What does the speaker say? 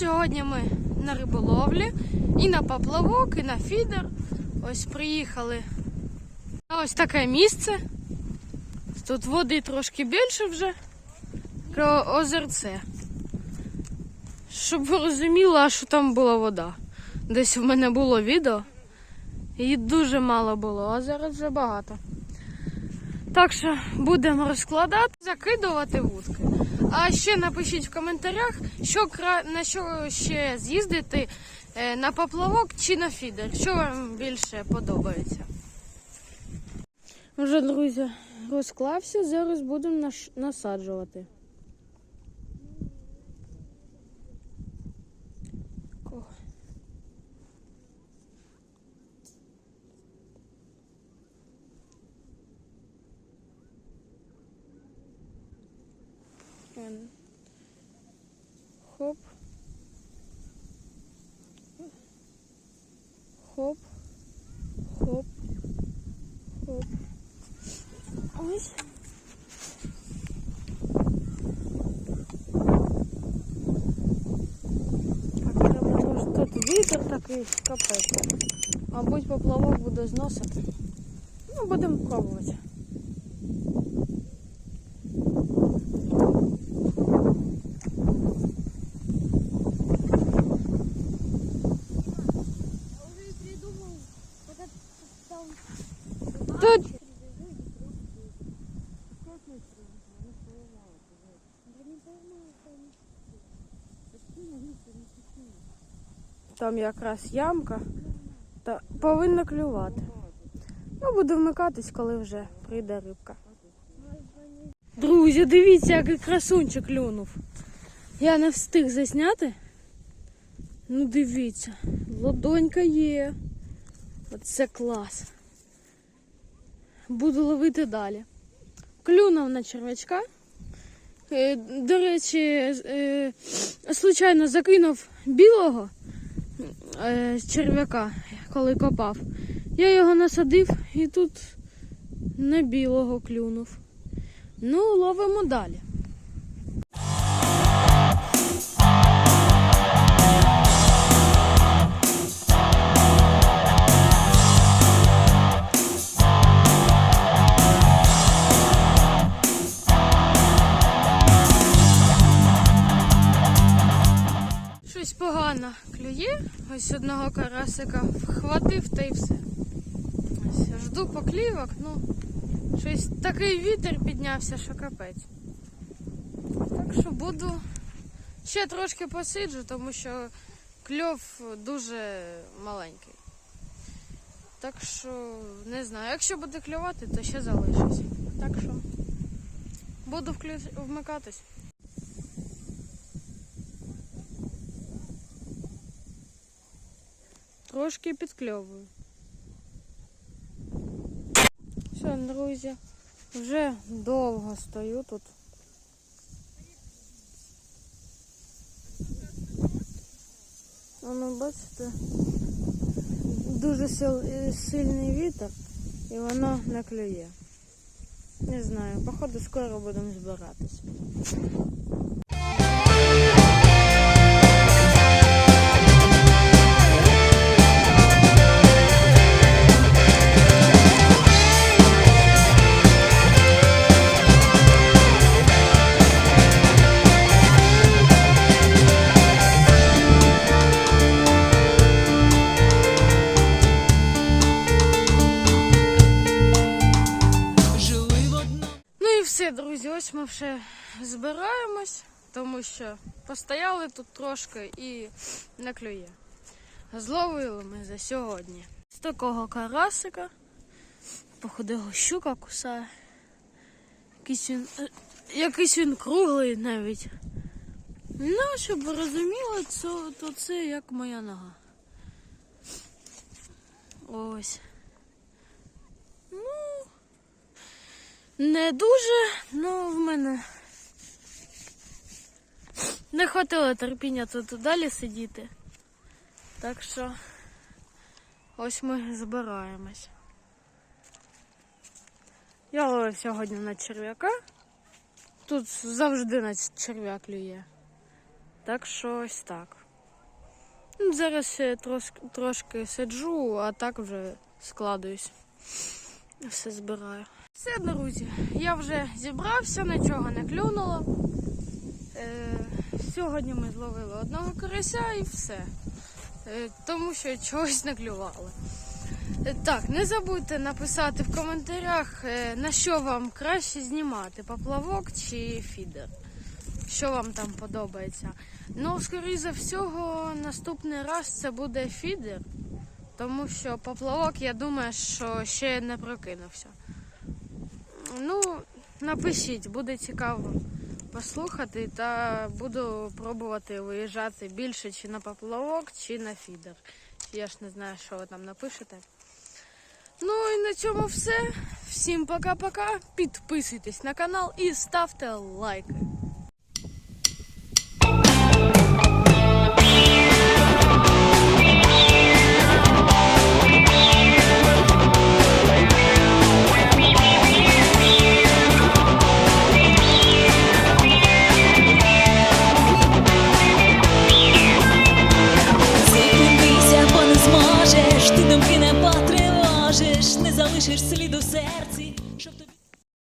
Сьогодні ми на риболовлі і на поплавок, і на фідер. Ось приїхали на ось таке місце. Тут води трошки більше вже. Озерце. Щоб ви розуміли, що там була вода. Десь в мене було відео. Її дуже мало було, а зараз вже багато. Так що будемо розкладати, закидувати вудки. А ще напишіть в коментарях, що кра- на що ще з'їздити е, на поплавок чи на фідер. Що вам більше подобається? Вже, друзі, розклався, зараз будемо насаджувати. Хоп. Хоп. Хоп. Хоп. Ось. Вітер такий капець. Мабуть, поплавок буде зносити. Ну, будемо пробувати. Там якраз ямка. Та повинна клювати. Ну, буду вмикатись, коли вже прийде рибка. Друзі, дивіться, який красунчик клюнув. Я не встиг засняти. Ну, дивіться, ладонька є. Оце клас. Буду ловити далі. Клюнув на червячка. Е, До речі, е, случайно закинув білого з черв'яка, коли копав. Я його насадив і тут на білого клюнув. Ну, ловимо далі. Погано клює. Ось одного карасика вхватив та й все. Ось, жду поклівок, ну щось такий вітер піднявся, що капець. Так що буду ще трошки посиджу, тому що кльов дуже маленький. Так що не знаю. Якщо буде клювати, то ще залишусь. Так що буду вмикатись. Трошки підкльовую. Все, друзі, вже довго стою тут. Воно, бачите, дуже е, сильний вітер і воно не клює. Не знаю, походу скоро будемо збиратись. Ми вже збираємось, тому що постояли тут трошки і не клює. Зловили ми за сьогодні. З такого карасика, походила щука кусає. Якийсь він, е, якийсь він круглий навіть. Ну, щоб ви розуміли, це, то це як моя нога. Ось. Ну, не дуже, ну мене не хватило терпіння тут далі сидіти. Так що ось ми збираємось. Я ловив сьогодні на черв'яка. Тут завжди на черв'я клює. Так що ось так. Ну, Зараз ще трошки, трошки сиджу, а так вже складуюсь. Все збираю. Все, друзі, я вже зібрався, нічого не клюнуло. Е, сьогодні ми зловили одного карася і все. Е, тому що чогось не клювало. Е, Так, не забудьте написати в коментарях, е, на що вам краще знімати: поплавок чи фідер. Що вам там подобається. Ну, скоріше за всього, наступний раз це буде фідер, тому що поплавок, я думаю, що ще не прокинувся. Ну, напишіть, буде цікаво послухати та буду пробувати виїжджати більше чи на поплавок, чи на фідер. Я ж не знаю, що ви там напишете. Ну і на цьому все. Всім пока-пока. Підписуйтесь на канал і ставте лайки.